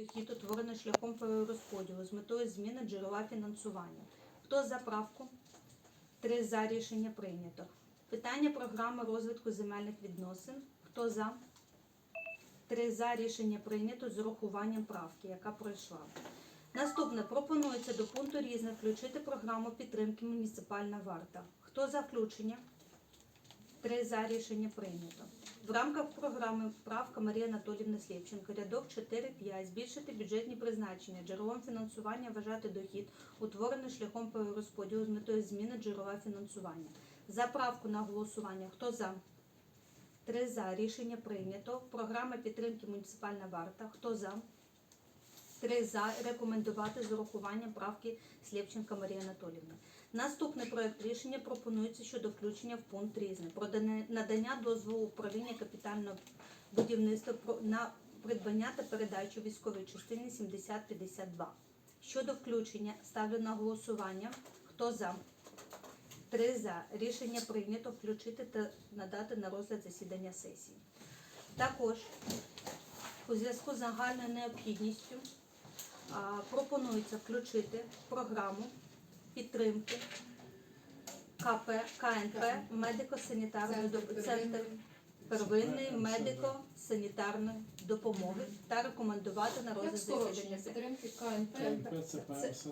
дохід утворений шляхом перерозподілу з метою зміни джерела фінансування. Хто за правку? Три за рішення прийнято. Питання програми розвитку земельних відносин. Хто за? Три за рішення прийнято з урахуванням правки, яка пройшла. Наступне пропонується до пункту різне включити програму підтримки муніципальна варта. Хто за включення? Три за рішення прийнято. В рамках програми правка Марії Анатоліївни Слєвченко, рядок 4-5, збільшити бюджетні призначення, джерелом фінансування вважати дохід, утворений шляхом перерозподілу з метою зміни джерела фінансування. За правку на голосування. Хто за? Три за. Рішення прийнято. Програма підтримки муніципальна варта. Хто за? Три за. Рекомендувати з урахуванням правки Слєвченка Марії Анатоліївни. Наступний проект рішення пропонується щодо включення в пункт різне про надання дозволу управління капітального будівництва на придбання та передачу військової частини 7052. Щодо включення ставлю на голосування. Хто за? Три за. Рішення прийнято включити та надати на розгляд засідання сесії. Також у зв'язку з загальною необхідністю пропонується включити програму підтримки КП, КНП медико-санітарної центр первинної медико-санітарної допомоги та рекомендувати на розгляд засідання підтримки КНП, ПЦПМСД.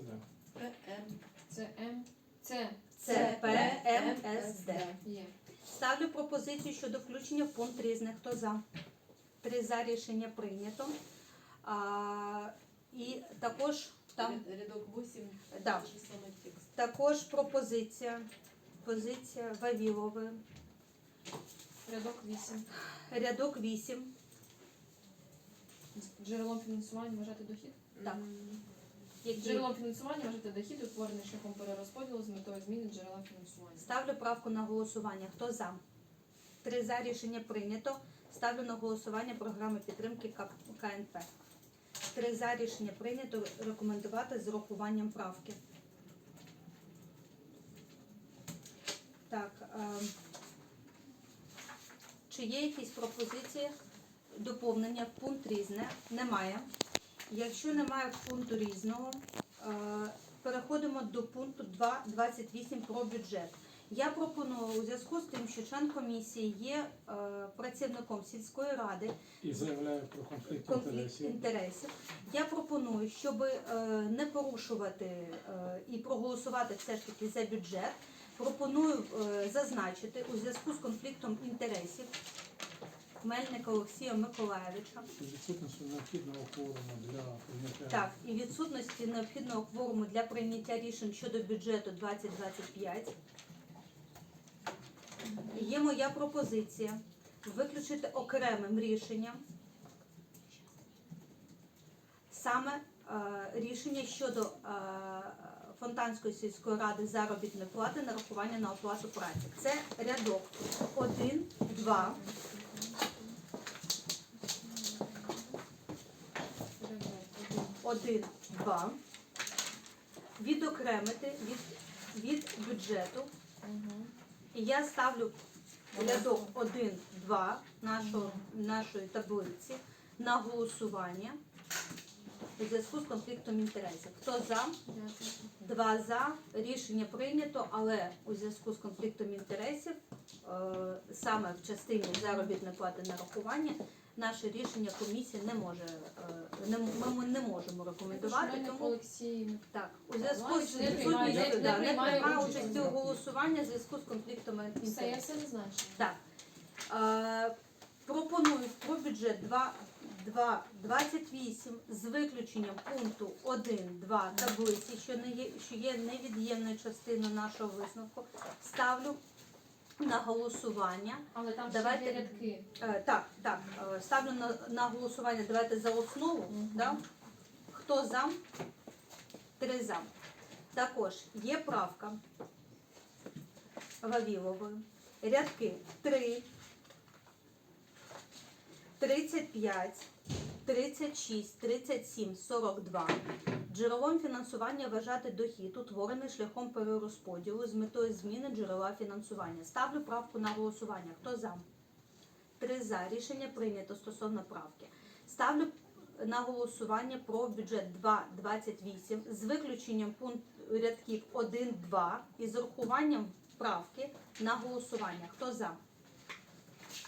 ПМ, ЦМ, Це ЦПМСД. Ставлю пропозицію щодо включення в пункт різних. Хто за? Три за рішення прийнято. І також там Рядок 8, Да. саме текст. також пропозиція. Позиція Вавілової. Рядок 8. Рядок 8. Джерелом фінансування вважати дохід? Так. Які... Джерелом фінансування вважати дохід, утворений шляхом перерозподілу з метою зміни джерела фінансування. Ставлю правку на голосування. Хто за? Три за рішення прийнято. Ставлю на голосування програми підтримки КНП. Три за рішення прийнято. Рекомендувати з урахуванням правки. Так. е, Чи є якісь пропозиції доповнення в пункт різне? Немає. Якщо немає пункту різного, е, переходимо до пункту 2.28 про бюджет. Я пропоную у зв'язку з тим, що член комісії є е, працівником сільської ради І заявляє про конфлікт конфлікт інтересів. інтересів. Я пропоную, щоб е, не порушувати е, і проголосувати все ж таки за бюджет. Пропоную е, зазначити у зв'язку з конфліктом інтересів Мельника Олексія Миколаєвича. І відсутності необхідного форуму для прийняття. Так, і відсутності необхідного кворуму для прийняття рішень щодо бюджету 2025. Є моя пропозиція виключити окремим рішенням саме е, рішення щодо е, Фонтанської сільської ради заробітної плати нарахування на оплату праці. Це рядок 1, 2, Рядок 1, 2. Відокремити від, від бюджету. І я ставлю рядок 1, 2 нашого, нашої таблиці на голосування у зв'язку з конфліктом інтересів. Хто за? Два за. Рішення прийнято, але у зв'язку з конфліктом інтересів е, саме в частині заробітної плати нарахування наше рішення комісія не може е, не, ми не можемо рекомендувати. Тому так, у зв'язку з не приймає- участі. у голосуванні в зв'язку з конфліктом інтересів. Все, я все зазначила. Так. Е, пропоную про бюджет 2, 2, 28 з виключенням пункту 1, 2 таблиці, що, не є, що є невід'ємною частиною нашого висновку. Ставлю на голосування. Але там Давайте- ще є рядки. Е, так, так, е, ставлю на, на голосування. Давайте за основу. Мгм. Да? Хто за? Три за. Також є правка Вавілової. Рядки 3, 35, 36, 37, 42. Джерелом фінансування вважати дохід, утворений шляхом перерозподілу з метою зміни джерела фінансування. Ставлю правку на голосування. Хто за? Три за. Рішення прийнято стосовно правки. Ставлю на голосування про бюджет 2.28 з виключенням пункт рядків 1-2 і з урахуванням правки на голосування. Хто за?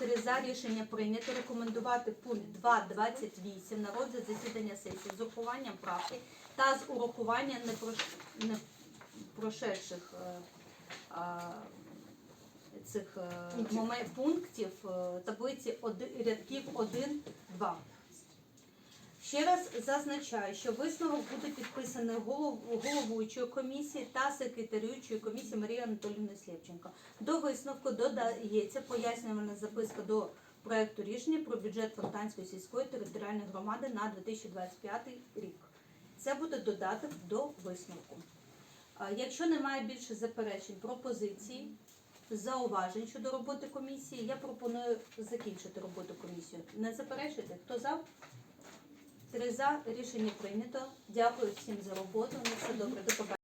Три за рішення прийнято. Рекомендувати пункт 2.28 на розгляд засідання сесії з урахуванням правки та з урахуванням непрош- непрошедших е, цих момент Пунктів. пунктів е, таблиці рядків 1-2. Ще раз зазначаю, що висновок буде підписаний голов- головуючою комісії та секретарюючою комісії Марії Анатоліївни Слєвченко. До висновку додається пояснювальна записка до проекту рішення про бюджет Фонтанської сільської територіальної громади на 2025 рік. Це буде додаток до висновку. Якщо немає більше заперечень, пропозицій, зауважень щодо роботи комісії, я пропоную закінчити роботу комісії. Не заперечуйте, хто за? Три за рішення прийнято. Дякую всім за роботу. На все добре. До побачення.